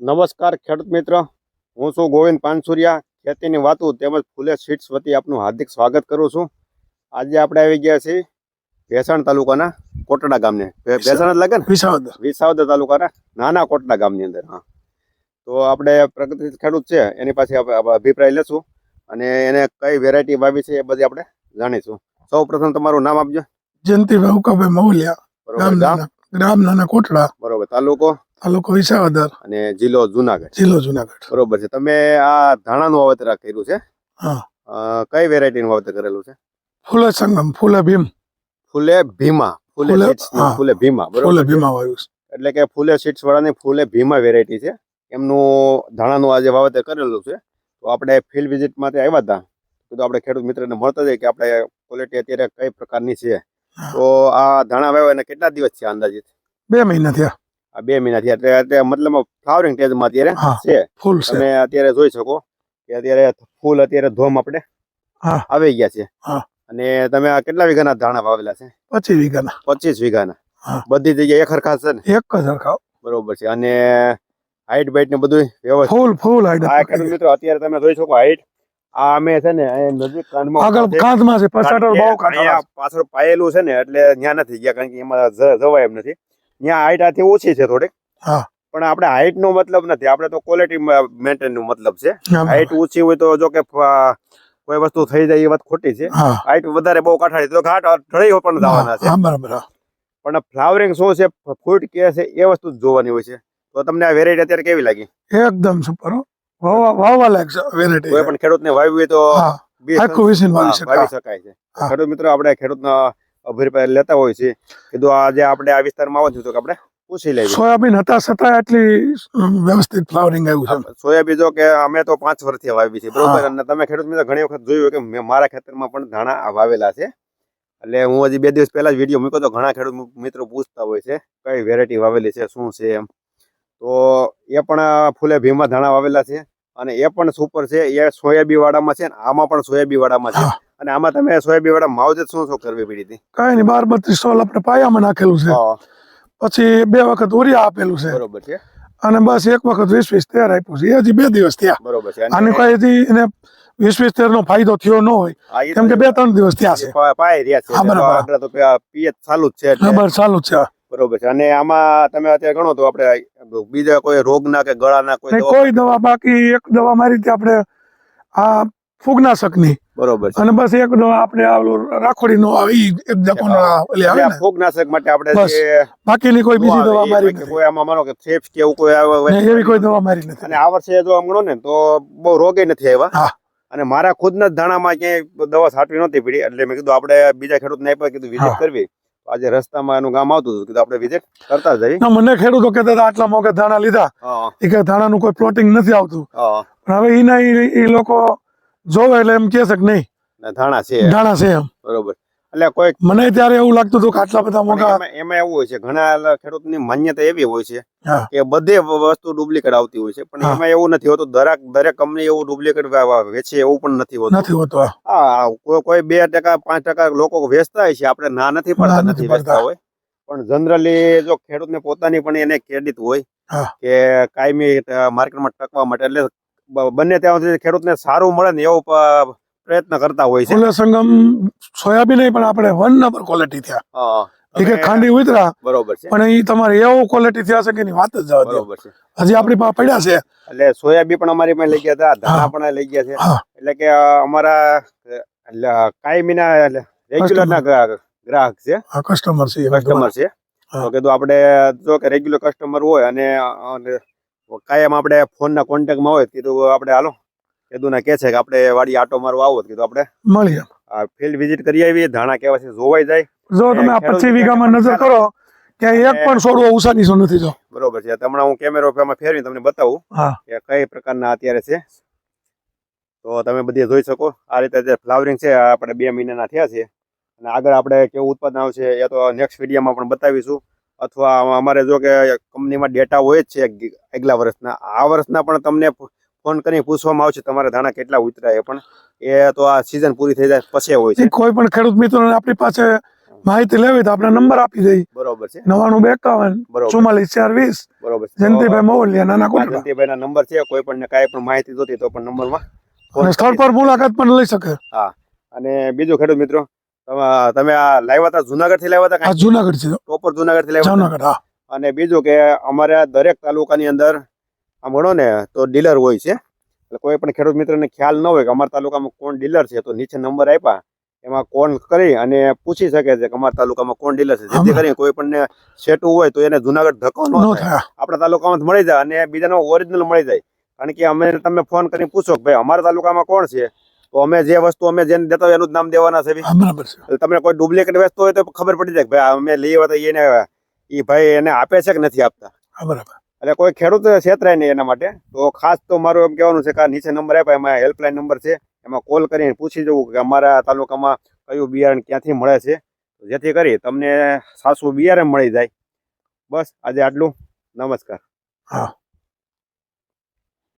નમસ્કાર ખેડૂત મિત્ર. હું છું ગોવિંદ પાનસુરિયા. ખેતીની વાતો તેમજ ફૂલે સીડ્સ વતી આપનું હાર્દિક સ્વાગત કરું છું. આજે આપણે આવી ગયા છીએ ભેસાણ તાલુકાના કોટડા ગામને. ભેસાણ જ લાગે ને? વિસાવદ વિસાવદ તાલુકાના નાના કોટડા ગામની અંદર હા. તો આપણે પ્રગતિ ખેડૂત છે એની પાસે અભિપ્રાય લેશું અને એને કઈ વેરાયટી વાવી છે એ બધી આપણે જાણીશું. સૌ પ્રથમ તમારું નામ આપજો. જયંતિભાઈ ઉકાભાઈ મૌલિયા ગામ? નાના કોટડા. બરોબર તાલુકો? તાલુકો વિસાવદર અને જિલ્લો જુનાગઢ. જિલ્લો જુનાગઢ. બરોબર છે. તમે આ ધાણાનું વાવેતર કર્યું છે? હા. કઈ વેરાયટીનું વાવેતર કરેલું છે? ફૂલે સંગમ ફૂલે ભીમ. ફૂલે ભીમા. ફૂલે ફૂલે- નું ભીમા. ફૂલે? ભીમા વાવ્યું એટલે કે ફૂલે સીટ્સ વાળાની ફૂલે ભીમા વેરાયટી છે. એમનું ધાણાનું આજે વાવેતર કરેલું છે. તો આપણે ફિલ્ડ વિઝિટ માટે આવ્યા હતા તો આપણે ખેડૂત મિત્રને મળતા જઈએ કે આપણે ક્વોલિટી અત્યારે કઈ પ્રકારની છે. તો આ ધાણા વાવ્યા કેટલા દિવસ છે અંદાજિત? બે મહિના થયા. આ બે મહિના થયા એટલે એટલે મતલબ ફ્લાવરિંગ સ્ટેજમાં અત્યારે છે. ફૂલ તમે અત્યારે જોઈ શકો કે અત્યારે ફૂલ અત્યારે ધોમ આપણે આવી ગયા છે. અને તમે આ કેટલા વીઘાના ધાણા વાવેલા છે? પચીસ વીઘાના. પચીસ વીઘાના. બધી જગ્યાએ એક હરખા છે ને? એક જ બરોબર છે. અને હાઈટ બાઈટ ને બધું વ્યવસ્થિત. ફૂલ ફૂલ હાઈટ મિત્રો અત્યારે તમે જોઈ શકો હાઈટ આ અમે છે ને નજીક કાંધમાં આગળ કાંધમાં છે પચાટો બહુ પાછળ પાયેલું છે ને એટલે ત્યાં નથી ગયા કારણ કે એમાં જવાય એમ નથી. ત્યાં હાઈટ આથી ઓછી છે થોડીક. હા. પણ આપણે હાઈટ નો મતલબ નથી. આપણે તો ક્વોલિટી મેન્ટેનનું મતલબ છે. હાઈટ ઓછી હોય તો જો કે કોઈ વસ્તુ થઈ જાય એ વાત ખોટી છે. હાઈટ વધારે બહુ કાઠાડી તો ઘાટ ઢળી પણ જવાના છે. બરાબર પણ ફ્લાવરિંગ શું છે ફૂટ કે છે એ વસ્તુ જોવાની હોય છે. તો તમને આ વેરાયટી અત્યારે કેવી લાગી? એકદમ સુપર. વાવવા લાયક છે કોઈ વેરાયટી પણ ખેડૂતને હોય તો આખું વિસીન વાવી વાવી શકાય. છે. ખેડૂત મિત્રો આપણે ખેડૂતના અભિપ્રાય લેતા હોય છે. કીધું આજે આપણે આ વિસ્તારમાં આવવાનું તો કે આપણે પૂછી લઈએ સોયાબીન હતા છતાં આટલી વ્યવસ્થિત ફ્લાવરિંગ આવ્યું છે સોયાબીન જો કે અમે તો પાંચ વર્ષથી વાવી છે બરોબર? અને તમે ખેડૂત મિત્રો ઘણી વખત જોયું કે મેં મારા ખેતરમાં પણ ધાણા વાવેલા છે. એટલે હું હજી બે દિવસ પહેલા જ વીડિયો મૂક્યો તો ઘણા ખેડૂત મિત્રો પૂછતા હોય છે કઈ વેરાયટી વાવેલી છે શું છે એમ. તો એ પણ ફૂલે ભીમા ધાણા વાવેલા છે અને એ પણ સુપર છે. એ સોયાબી વાળામાં છે ને આમાં પણ સોયાબી વાળામાં છે. અને આમાં તમે સોયાબી વાળા માવજત શું શું કરવી પડી હતી? કઈ નહીં બાર બત્રીસ સોલ આપણે પાયામાં નાખેલું છે. પછી બે વખત ઉરિયા આપેલું છે. બરોબર છે. અને બસ એક વખત વીસ વીસ તેર આપ્યું છે. એ હજી બે દિવસ થયા. બરોબર છે. અને કઈ હજી એને વીસ વીસ તેર નો ફાયદો થયો ન હોય. કેમ કે બે ત્રણ દિવસ થયા છે. પાય રહ્યા છે. હા, બરાબર. તો પિયત ચાલુ જ છે બરાબર ચાલુ જ છે. બરોબર છે. અને આમાં તમે અત્યારે ગણો તો આપણે બીજા કોઈ રોગ ના કે ગળાના કોઈ કોઈ દવા બાકી એક દવા મારી હતી આપણે આ ફૂગનાશકની. બરોબર અને બસ એક આપણે રાખોડી નો આવે એક જકોનો આ આવે ને. ફૂગનાશક માટે આપણે બાકીની કોઈ બીજી દવા મારી નથી. કોઈ આમાં માનો કે થેપ્સ કે એવું કોઈ આવે એવી કોઈ દવા મારી અને આ વર્ષે જો આમ ગણો ને તો બહુ રોગે નથી આવ્યા. અને મારા ખુદના ધાણામાં ક્યાંય દવા સાટવી નહોતી પડી. એટલે મેં કીધું આપણે બીજા ખેડૂતને આપ્યા કીધું વિઝિટ કરવી. આજે રસ્તામાં એનું ગામ આવતું હતું કીધું આપણે વિઝિટ કરતા જઈએ. મને ખેડૂતો કહેતા હતા આટલા મોંઘા ધાણા લીધા. એ કે ધાણાનું કોઈ પ્લોટિંગ નથી આવતું. પણ હવે એના એ લોકો જોવે એટલે એમ કે છે કે નહીં. ધાણા છે ધાણા છે એમ. બરોબર. એટલે કોઈ મને ત્યારે એવું લાગતું હતું કે આટલા બધા મોટા એમાં એવું હોય છે ઘણા ખેડૂતની માન્યતા એવી હોય છે કે બધે વસ્તુ ડુપ્લિકેટ આવતી હોય છે પણ એમાં એવું નથી હોતું. દરેક દરેક કંપની એવું ડુપ્લિકેટ વેચે એવું પણ નથી હોતું. નથી હોતું હા. કોઈ કોઈ બે ટકા પાંચ ટકા લોકો વેચતા હોય છે. આપણે ના નથી પડતા નથી વેચતા હોય. પણ જનરલી જો ખેડૂતને પોતાની પણ એને ક્રેડિટ હોય કે કાયમી માર્કેટમાં ટકવા માટે એટલે બંને ત્યાં સુધી ખેડૂતને સારું મળે ને એવો પ્રયત્ન કરતા હોય છે. સંગમ સોયાબીન પણ આપણે વન નંબર ક્વોલિટી થયા. કે ખાંડી ઉતરા બરોબર છે. પણ એ તમારે એવો ક્વોલિટી થયા છે કે એની વાત જ જવા દો. બરોબર છે. હજી આપણી પાસે પડ્યા છે. એટલે સોયાબી પણ અમારી પાસે લઈ ગયા હતા ધાણા પણ લઈ ગયા છે. એટલે કે અમારા કાયમીના રેગ્યુલર ના ગ્રાહક છે. કસ્ટમર છે કસ્ટમર છે. તો કીધું આપણે જો કે રેગ્યુલર કસ્ટમર હોય અને કાયમ આપણે ફોનના કોન્ટેક્ટમાં હોય કીધું આપણે હાલો. કીધું ના કે છે કે આપણે વાડી આટો મારવા આવો કીધું આપણે મળીએ ફિલ્ડ વિઝિટ કરી આવીએ ધાણા કેવા છે જોવાઈ જાય. જો તમે આ પચીસ વીઘામાં નજર કરો ત્યાં એક પણ છોડવો ઉષાની નથી જો. બરોબર છે. હમણાં હું કેમેરો ફેરવી તમને બતાવું કે કઈ પ્રકારના અત્યારે છે. તો તમે બધી જોઈ શકો. આ રીતે જે ફ્લાવરિંગ છે. આપણે બે મહિનાના થયા છે. અને આગળ આપણે કેવું ઉત્પાદન આવશે એ તો નેક્સ્ટ વિડીયોમાં પણ બતાવીશું. અથવા અમારે જો કે કંપનીમાં ડેટા હોય જ છે આગલા વર્ષના. આ વર્ષના પણ તમને ફોન કરીને પૂછવામાં આવશે તમારે ધાણા કેટલા ઉતર્યા પણ એ તો આ સિઝન પૂરી થઈ જાય પછી હોય છે. કોઈ પણ ખેડૂત મિત્રો આપણી પાસે માહિતી લેવી તો આપણે નંબર આપી દઈ બરોબર છે. નવાણું બે એકાવન બરોબર. ચુમ્માલીસ ચાર વીસ બરોબર છે. જયંતિભાઈ મોવલિયા નાના કોઈ જયંતિભાઈ ના નંબર છે. કોઈ પણ કાંઈ પણ માહિતી જોતી તો પણ નંબરમાં સ્થળ પર મુલાકાત પણ લઈ શકે. અને બીજું ખેડૂત મિત્રો તમે- આ લાવ્યા હતા જુનાગઢથી લાવ્યા હતા જુનાગઢથી પ્રોપર જુનાગઢથી લાવ્યા જુનાગઢ હા. અને બીજું કે અમારા દરેક તાલુકાની અંદર આમ ગણો ને તો ડીલર હોય છે. એટલે કોઈ પણ ખેડૂત મિત્રને ખ્યાલ ન હોય કે અમારા તાલુકામાં કોણ ડીલર છે તો નીચે નંબર આપ્યા. એમાં કોણ કરી અને પૂછી શકે છે કે અમારા તાલુકામાં કોણ ડીલર છે. જેથી કરીને કોઈ પણ સેટું હોય તો એને જુનાગઢ ધક્કો ન થાય. આપણા તાલુકામાં મળી જાય અને બીજાનો ઓરિજિનલ મળી જાય. કારણ કે અમે તમે ફોન કરીને પૂછો કે ભાઈ અમારા તાલુકામાં કોણ છે? તો અમે જે વસ્તુ અમે જેને દેતા હોય એનું જ નામ દેવાના છે બરાબર છે. તમને કોઈ ડુપ્લિકેટ વસ્તુ હોય તો ખબર પડી જાય ભાઈ અમે લઈએ હોય તો એને એ ભાઈ એને આપે છે કે નથી આપતા? બરાબર. એટલે કોઈ ખેડૂત છેતરાય નહીં એના માટે. તો ખાસ તો મારું એમ કહેવાનું છે કે નીચે નંબર આપ્યા એમાં હેલ્પલાઇન નંબર છે. એમાં કોલ કરીને પૂછી જવું કે અમારા તાલુકામાં કયું બિયારણ ક્યાંથી મળે છે. જેથી કરી તમને સાસુ બિયારણ મળી જાય. બસ આજે આટલું. નમસ્કાર. હા.